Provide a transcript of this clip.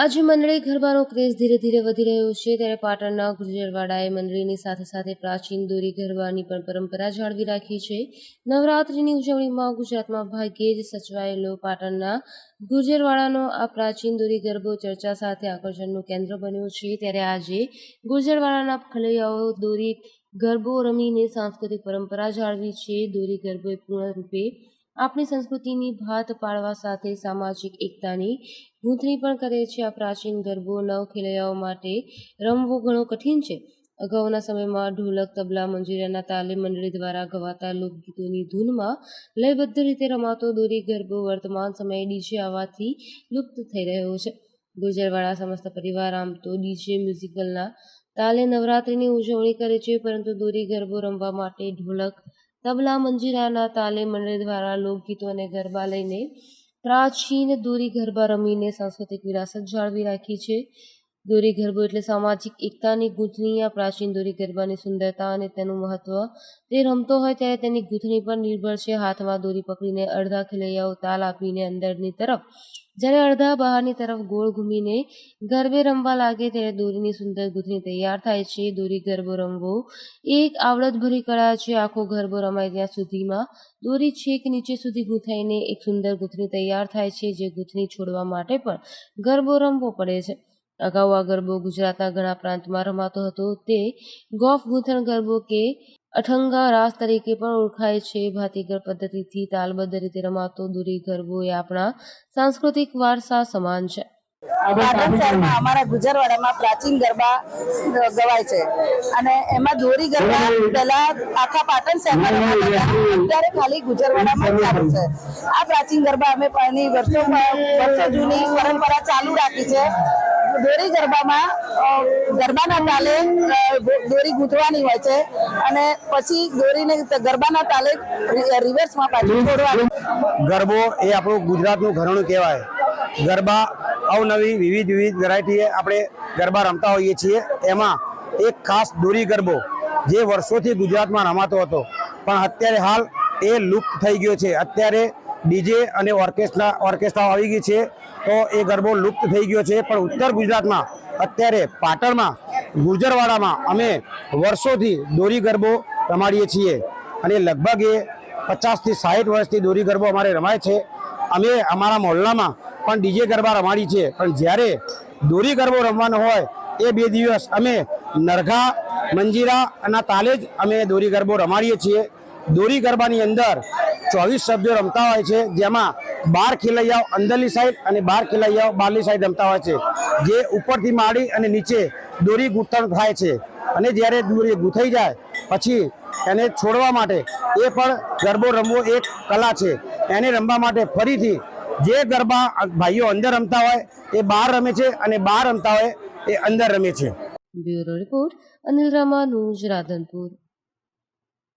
આજે મંડળી ગરબાનો ક્રેઝ ધીરે ધીરે વધી રહ્યો છે. ત્યારે પાટણના ગુર્જરવાડાએ મંડળીની સાથે સાથે પ્રાચીન દોરી ગરબાની પણ પરંપરા જાળવી રાખી છે. નવરાત્રિની ઉજવણીમાં ગુજરાતમાં ભાગ્યે જ સચવાયેલો પાટણના ગુર્જરવાડાનો આ પ્રાચીન દોરી ગરબો ચર્ચા સાથે આકર્ષણનું કેન્દ્ર બન્યો છે. ત્યારે આજે ગુર્જરવાડાના ખલૈયાઓ દોરી ગરબો રમીને સાંસ્કૃતિક પરંપરા જાળવી છે. દોરી ગરબો પૂર્ણ પૂર્ણરૂપે આપણી સંસ્કૃતિની ભાત પાડવા સાથે સામાજિક એકતાની ગૂંથણી પણ કરે છે. આ પ્રાચીન ગરબો નવ ખેલૈયાઓ માટે રમવો ઘણો કઠિન છે. અગાઉના સમયમાં ઢોલક, તબલા, મંજીરાના તાલે મંડળી દ્વારા ગવાતા લોકગીતોની ધૂનમાં લયબદ્ધ રીતે રમાતો દોરી ગરબો વર્તમાન સમયે ડીજે આવવાથી લુપ્ત થઈ રહ્યો છે. ગુર્જરવાળા સમસ્ત પરિવાર આમ તો ડીજે મ્યુઝિકલના તાલે નવરાત્રિની ઉજવણી કરે છે, પરંતુ દોરી ગરબો રમવા માટે ઢોલક તબલા મંજીરાના તાલે મંડળી દ્વારા લોકગીતો અને ગરબા લઈને પ્રાચીન દોરી ગરબા રમીને સાંસ્કૃતિક વિરાસત જાળવી રાખી છે. દોરી ગરબો એટલે સામાજિક એકતાની ગૂંથણી આ પ્રાચીન દોરી ગરબાની સુંદરતા અને તેનું મહત્વ. તે રમતો હોય ત્યારે તેની ગૂંથણી પર નિર્ભર છે. હાથમાં દોરી પકડીને અડધા ખેલૈયાઓ તાલ આપીને અંદરની તરફ, જ્યારે અડધા બહારની તરફ ગોળ ઘૂમીને ગરબે રમવા લાગે ત્યારે દોરીની સુંદર ગૂંથણી તૈયાર થાય છે. દોરી ગરબો રમવો એક આવડતભરી કળા છે. આખો ગરબો રમાય ત્યાં સુધીમાં. દોરી છેક નીચે સુધી ગૂંથાઈને એક સુંદર ગૂંથણી તૈયાર થાય છે, જે ગૂંથણી છોડવા માટે પણ ગરબો રમવો પડે છે. અગાઉ આ ગરબો ગુજરાતના ઘણા પ્રાંતમાં રમાતો હતો. તે ગોફ ગૂંથણ ગરબો કે અઠંગા રાસ તરીકે પણ ઓળખાય છે. ભાતીગર પદ્ધતિથી તાલબદ્ધ રીતે રમાતો દુરી ગરબો એ આપણા સાંસ્કૃતિક વારસા સમાન છે. અમારા ગુજરવાડામાં પ્રાચીન ગરબા ગવાય છે અને એમાં દોરી ગરબા પહેલા આખા પાટણ શહેરમાં અત્યારે ખાલી ગુજરવાડામાં ચાલુ છે. આ પ્રાચીન ગરબા અમે પાણી વર્ષો વર્ષો જૂની પરંપરા ચાલુ રાખી છે. દોરી ગરબામાં ગરબાના તાલે દોરી ગૂંથવાની હોય છે અને પછી દોરીને ગરબાના તાલે રિવર્સમાં પાછી છોડવાની ગરબો એ આપણું ગુજરાતનું ઘરણું કહેવાય. ગરબા અવનવી વિવિધ વિવિધ વેરાયટીએ આપણે ગરબા રમતા હોઈએ છીએ. એમાં એક ખાસ દોરી ગરબો જે વર્ષોથી ગુજરાતમાં રમાતો હતો. પણ અત્યારે હાલ એ લુપ્ત થઈ ગયો છે. અત્યારે ડીજે અને ઓર્કેસ્ટ્રા ઓર્કેસ્ટ્રા આવી ગઈ છે. તો એ ગરબો લુપ્ત થઈ ગયો છે. પણ ઉત્તર ગુજરાતમાં અત્યારે પાટણમાં, ગુર્જરવાડામાં અમે વર્ષોથી દોરી ગરબો રમાડીએ છીએ. અને લગભગ એ પચાસથી સાઠ વર્ષથી દોરી ગરબો અમારે રમાય છે. અમે અમારા મોહલ્લામાં પણ ડીજે ગરબા રમાડી છે. પણ જ્યારે દોરી ગરબો રમવાનો હોય, એ બે દિવસ અમે નરઘા, મંજીરા અને તાલે જ અમે દોરી ગરબો રમાડીએ છીએ. દોરી ગરબાની અંદર ચોવીસ સભ્યો રમતા હોય છે, જેમાં બાર ખેલૈયાઓ અંદરની સાઈડ અને બાર ખેલૈયાઓ બહારની સાઈડ રમતા હોય છે, જે ઉપરથી માડી અને નીચે દોરી ગૂંથણ થાય છે. અને જ્યારે દોરી ગૂંથાઈ જાય, પછી એને છોડવા માટે એ પણ ગરબો રમવો એક કલા છે. એને રમવા માટે ફરીથી જે ગરબા ભાઈઓ અંદર રમતા હોય, એ બહાર રમે છે અને બહાર રમતા હોય, એ અંદર રમે છે. Bureau report Anil Ramanuj, Radhanpur.